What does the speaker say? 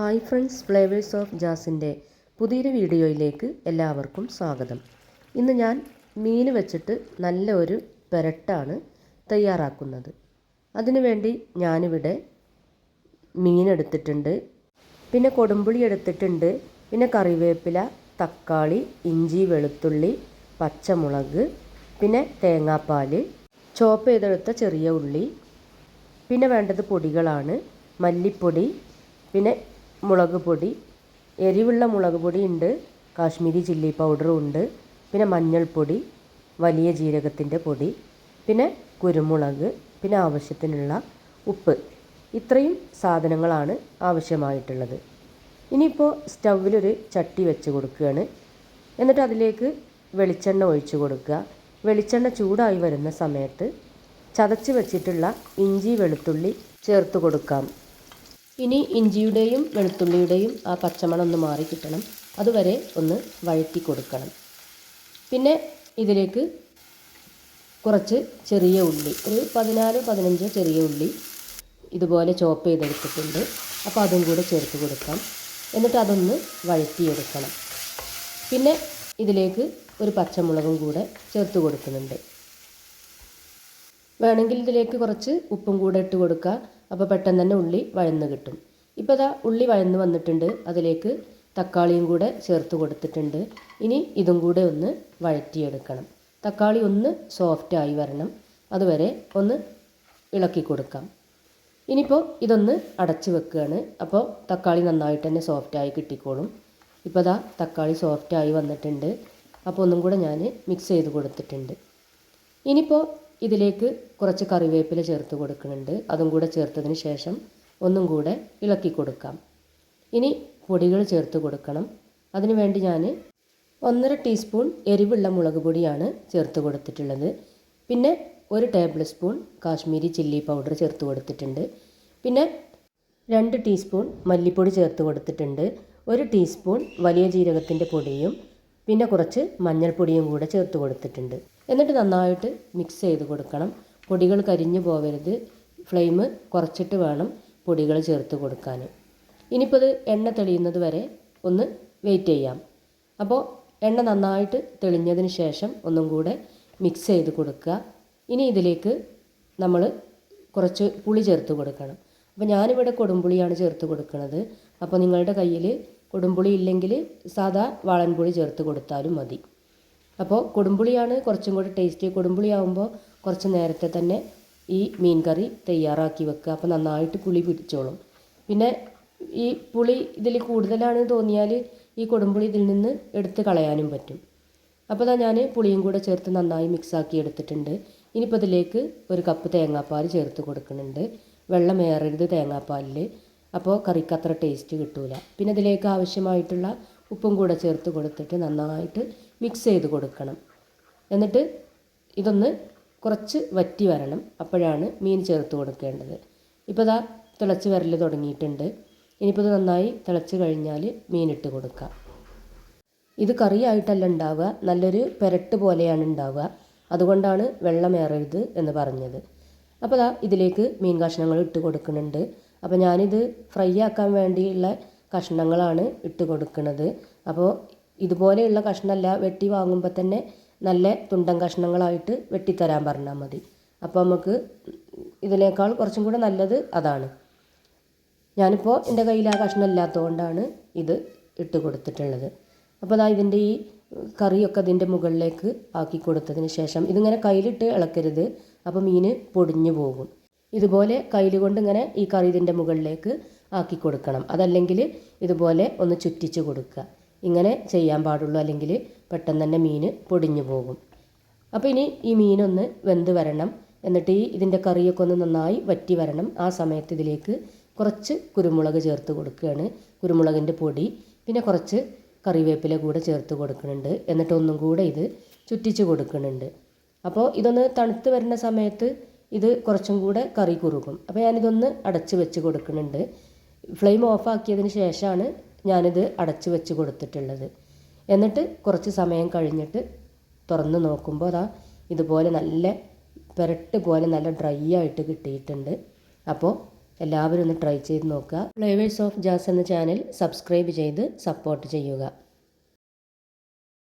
Hi friends flavours of ജാസിന്റെ പുതിയൊരു വീഡിയോയിലേക്ക് എല്ലാവർക്കും സ്വാഗതം. ഇന്ന് ഞാൻ മീൻ വെച്ചിട്ട് നല്ല ഒരു പെരട്ടാണ് തയ്യാറാക്കുന്നത്. അതിനുവേണ്ടി ഞാനിവിടെ മീൻ എടുത്തിട്ടുണ്ട്. പിന്നെ കൊടുമ്പുളി എടുത്തിട്ടുണ്ട്. പിന്നെ കറിവേപ്പില തക്കാളി ഇഞ്ചി വെളുത്തുള്ളി പച്ചമുളക് പിന്നെ തേങ്ങാപ്പാൽ ചോപ്പ് ചെയ്തെടുത്ത ചെറിയ ഉള്ളി പിന്നെ വേണ്ടത് പൊടികളാണ് മല്ലിപ്പൊടി പിന്നെ മുളക് പൊടി എരിവുള്ള മുളക് പൊടി ഉണ്ട് കാശ്മീരി ചില്ലി പൗഡറും ഉണ്ട് പിന്നെ മഞ്ഞൾപ്പൊടി വലിയ ജീരകത്തിന്റെ പൊടി പിന്നെ കുരുമുളക് പിന്നെ ആവശ്യത്തിനുള്ള ഉപ്പ്. ഇത്രയും സാധനങ്ങളാണ് ആവശ്യമായിട്ടുള്ളത്. ഇനിയിപ്പോൾ സ്റ്റൗവിലൊരു ചട്ടി വെച്ച് കൊടുക്കുകയാണ്. എന്നിട്ട് അതിലേക്ക് വെളിച്ചെണ്ണ ഒഴിച്ചു കൊടുക്കുക. വെളിച്ചെണ്ണ ചൂടായി വരുന്ന സമയത്ത് ചതച്ച് വെച്ചിട്ടുള്ള ഇഞ്ചി വെളുത്തുള്ളി ചേർത്ത് കൊടുക്കാം. ഇനി ഇഞ്ചിയുടെയും വെളുത്തുള്ളിയുടെയും ആ പച്ചമണം ഒന്ന് മാറി കിട്ടണം. അതുവരെ ഒന്ന് വഴറ്റി കൊടുക്കണം. പിന്നെ ഇതിലേക്ക് കുറച്ച് ചെറിയ ഉള്ളി ഒരു പതിനാല് പതിനഞ്ച് ചെറിയ ഉള്ളി ഇതുപോലെ ചോപ്പ് ചെയ്തെടുത്തിട്ടുണ്ട്. അപ്പോൾ അതും കൂടെ ചേർത്ത് കൊടുക്കാം. എന്നിട്ട് അതൊന്ന് വഴറ്റിയെടുക്കണം. പിന്നെ ഇതിലേക്ക് ഒരു പച്ചമുളകും കൂടെ ചേർത്ത് കൊടുക്കുന്നുണ്ട്. വേണമെങ്കിൽ ഇതിലേക്ക് കുറച്ച് ഉപ്പും കൂടെ ഇട്ട് കൊടുക്കുക അപ്പോൾ പെട്ടെന്ന് തന്നെ ഉള്ളി വഴന്ന് കിട്ടും. ഇപ്പോൾ ഇതാ ഉള്ളി വഴന്ന് വന്നിട്ടുണ്ട്. അതിലേക്ക് തക്കാളിയും കൂടെ ചേർത്ത് കൊടുത്തിട്ടുണ്ട്. ഇനി ഇതും കൂടെ ഒന്ന് വഴറ്റിയെടുക്കണം. തക്കാളി ഒന്ന് സോഫ്റ്റായി വരണം. അതുവരെ ഒന്ന് ഇളക്കി കൊടുക്കാം. ഇനിയിപ്പോൾ ഇതൊന്ന് അടച്ച് വെക്കുകയാണ്. അപ്പോൾ തക്കാളി നന്നായിട്ട് തന്നെ സോഫ്റ്റായി കിട്ടിക്കോളും. ഇപ്പോൾ ദാ തക്കാളി സോഫ്റ്റായി വന്നിട്ടുണ്ട്. അപ്പോൾ ഒന്നും കൂടെ ഞാൻ മിക്സ് ചെയ്ത് കൊടുത്തിട്ടുണ്ട്. ഇനിയിപ്പോൾ ഇതിലേക്ക് കുറച്ച് കറിവേപ്പില ചേർത്ത് കൊടുക്കുന്നുണ്ട്. അതും കൂടെ ചേർത്തതിന് ശേഷം ഒന്നും കൂടെ ഇളക്കി കൊടുക്കാം. ഇനി പൊടികൾ ചേർത്ത് കൊടുക്കണം. അതിനു വേണ്ടി ഞാൻ ഒന്നര ടീസ്പൂൺ എരിവുള്ള മുളക് പൊടിയാണ് ചേർത്ത് കൊടുത്തിട്ടുള്ളത്. പിന്നെ ഒരു tablespoon Kashmiri chilli powder ചേർത്ത് കൊടുത്തിട്ടുണ്ട്. പിന്നെ രണ്ട് ടീസ്പൂൺ മല്ലിപ്പൊടി ചേർത്ത് കൊടുത്തിട്ടുണ്ട്. ഒരു ടീസ്പൂൺ വലിയ ജീരകത്തിന്റെ പൊടിയും പിന്നെ കുറച്ച് മഞ്ഞൾപ്പൊടിയും കൂടെ ചേർത്ത് കൊടുത്തിട്ടുണ്ട്. എന്നിട്ട് നന്നായിട്ട് മിക്സ് ചെയ്ത് കൊടുക്കണം. പൊടികൾ കരിഞ്ഞു പോവരുത്. ഫ്ലെയിം കുറച്ചിട്ട് വേണം പൊടികൾ ചേർത്ത് കൊടുക്കാൻ. ഇനിയിപ്പോൾ ഇത് എണ്ണ തെളിയുന്നത് വരെ ഒന്ന് വെയിറ്റ് ചെയ്യാം. അപ്പോൾ എണ്ണ നന്നായിട്ട് തെളിഞ്ഞതിന് ശേഷം ഒന്നും കൂടെ മിക്സ് ചെയ്ത് കൊടുക്കുക. ഇനി ഇതിലേക്ക് നമ്മൾ കുറച്ച് പുളി ചേർത്ത് കൊടുക്കണം. അപ്പോൾ ഞാനിവിടെ കൊടുമ്പുളിയാണ് ചേർത്ത് കൊടുക്കുന്നത്. അപ്പോൾ നിങ്ങളുടെ കയ്യിൽ കൊടുമ്പുളി ഇല്ലെങ്കിൽ സാധാ വാളൻപുളി ചേർത്ത് കൊടുത്താലും മതി. അപ്പോൾ കൊടുമ്പുളിയാണ് കുറച്ചും കൂടി ടേസ്റ്റ് കൊടുമ്പുളി ആകുമ്പോൾ കുറച്ച് നേരത്തെ തന്നെ ഈ മീൻ കറി തയ്യാറാക്കി വെക്കുക. അപ്പോൾ നന്നായിട്ട് പുളി പിടിച്ചോളും. പിന്നെ ഈ പുളി ഇതിൽ കൂടുതലാണ് തോന്നിയാൽ ഈ കൊടുമ്പുളി ഇതിൽ നിന്ന് എടുത്ത് കളയാനും പറ്റും. അപ്പോൾ അതാ ഞാൻ പുളിയും കൂടെ ചേർത്ത് നന്നായി മിക്സാക്കി എടുത്തിട്ടുണ്ട്. ഇനിയിപ്പോൾ ഇതിലേക്ക് ഒരു കപ്പ് തേങ്ങാപ്പാൽ ചേർത്ത് കൊടുക്കുന്നുണ്ട്. വെള്ളം ഏറരുത് തേങ്ങാപ്പാലിൽ അപ്പോൾ കറിക്ക് അത്ര ടേസ്റ്റ് കിട്ടൂല. പിന്നെ ഇതിലേക്ക് ആവശ്യമായിട്ടുള്ള ഉപ്പും കൂടെ ചേർത്ത് കൊടുത്തിട്ട് നന്നായിട്ട് മിക്സ് ചെയ്ത് കൊടുക്കണം. എന്നിട്ട് ഇതൊന്ന് കുറച്ച് വറ്റി വരണം. അപ്പോഴാണ് മീൻ ചേർത്ത് കൊടുക്കേണ്ടത്. ഇപ്പോൾ ഇതാ തിളച്ച് വരൽ തുടങ്ങിയിട്ടുണ്ട്. ഇനിയിപ്പോൾ ഇത് നന്നായി തിളച്ച് കഴിഞ്ഞാൽ മീനിട്ട് കൊടുക്കാം. ഇത് കറിയായിട്ടല്ല ഉണ്ടാവുക നല്ലൊരു പെരട്ട് പോലെയാണ് ഉണ്ടാവുക. അതുകൊണ്ടാണ് വെള്ളമേറരുത് എന്ന് പറഞ്ഞത്. അപ്പോൾ ദാ ഇതിലേക്ക് മീൻ കഷ്ണങ്ങൾ ഇട്ട് കൊടുക്കുന്നുണ്ട്. അപ്പോൾ ഞാനിത് ഫ്രൈ ആക്കാൻ വേണ്ടിയുള്ള കഷ്ണങ്ങളാണ് ഇട്ട് കൊടുക്കുന്നത്. അപ്പോൾ ഇതുപോലെയുള്ള കഷ്ണമല്ല വെട്ടി വാങ്ങുമ്പോൾ തന്നെ നല്ല തുണ്ടൻ കഷ്ണങ്ങളായിട്ട് വെട്ടിത്തരാൻ പറഞ്ഞാൽ മതി. അപ്പോൾ നമുക്ക് ഇതിനേക്കാൾ കുറച്ചും കൂടെ നല്ലത് അതാണ്. ഞാനിപ്പോൾ എന്റെ കയ്യിൽ ആ കഷ്ണം ഇല്ലാത്തതുകൊണ്ടാണ് ഇത് ഇട്ട് കൊടുത്തിട്ടുള്ളത്. അപ്പോൾ അതാ ഇതിന്റെ ഈ കറിയൊക്കെ അതിന്റെ മുകളിലേക്ക് ആക്കി കൊടുത്തതിന് ശേഷം ഇതിങ്ങനെ കയ്യിലിട്ട് ഇളക്കരുത്. അപ്പോൾ മീൻ പൊടിഞ്ഞു പോകും. ഇതുപോലെ കയ്യിൽ കൊണ്ട് ഇങ്ങനെ ഈ കറി ഇതിന്റെ മുകളിലേക്ക് ആക്കി കൊടുക്കണം. അതല്ലെങ്കിൽ ഇതുപോലെ ഒന്ന് ചുറ്റിച്ച് കൊടുക്കുക. ഇങ്ങനെ ചെയ്യാൻ പാടുള്ളൂ. അല്ലെങ്കിൽ പെട്ടെന്ന് തന്നെ മീൻ പൊടിഞ്ഞു പോകും. അപ്പോൾ ഇനി ഈ മീനൊന്ന് വെന്ത് വരണം. എന്നിട്ട് ഈ ഇതിന്റെ കറിയൊക്കെ ഒന്ന് നന്നായി വറ്റി വരണം. ആ സമയത്ത് ഇതിലേക്ക് കുറച്ച് കുരുമുളക് ചേർത്ത് കൊടുക്കുകയാണ്. കുരുമുളകിന്റെ പൊടി പിന്നെ കുറച്ച് കറിവേപ്പില കൂടെ ചേർത്ത് കൊടുക്കുന്നുണ്ട്. എന്നിട്ട് ഒന്നും കൂടെ ഇത് ചുറ്റിച്ച് കൊടുക്കുന്നുണ്ട്. അപ്പോൾ ഇതൊന്ന് തണുത്ത് വരുന്ന സമയത്ത് ഇത് കുറച്ചും കൂടെ കറി കുറുകും. അപ്പോൾ ഞാനിതൊന്ന് അടച്ച് വെച്ച് കൊടുക്കുന്നുണ്ട്. ഫ്ലെയിം ഓഫാക്കിയതിന് ശേഷമാണ് ഞാനിത് അടച്ച് വെച്ച് കൊടുത്തിട്ടുള്ളത്. എന്നിട്ട് കുറച്ച് സമയം കഴിഞ്ഞിട്ട് തുറന്ന് നോക്കുമ്പോൾ അതാ ഇതുപോലെ നല്ല പെരട്ട് പോലെ നല്ല ഡ്രൈ ആയിട്ട് കിട്ടിയിട്ടുണ്ട്. അപ്പോൾ എല്ലാവരും ഒന്ന് ട്രൈ ചെയ്ത് നോക്കുക. ഫ്ലേവേഴ്സ് ഓഫ് ജാസ് എന്ന ചാനൽ സബ്സ്ക്രൈബ് ചെയ്ത് സപ്പോർട്ട് ചെയ്യുക.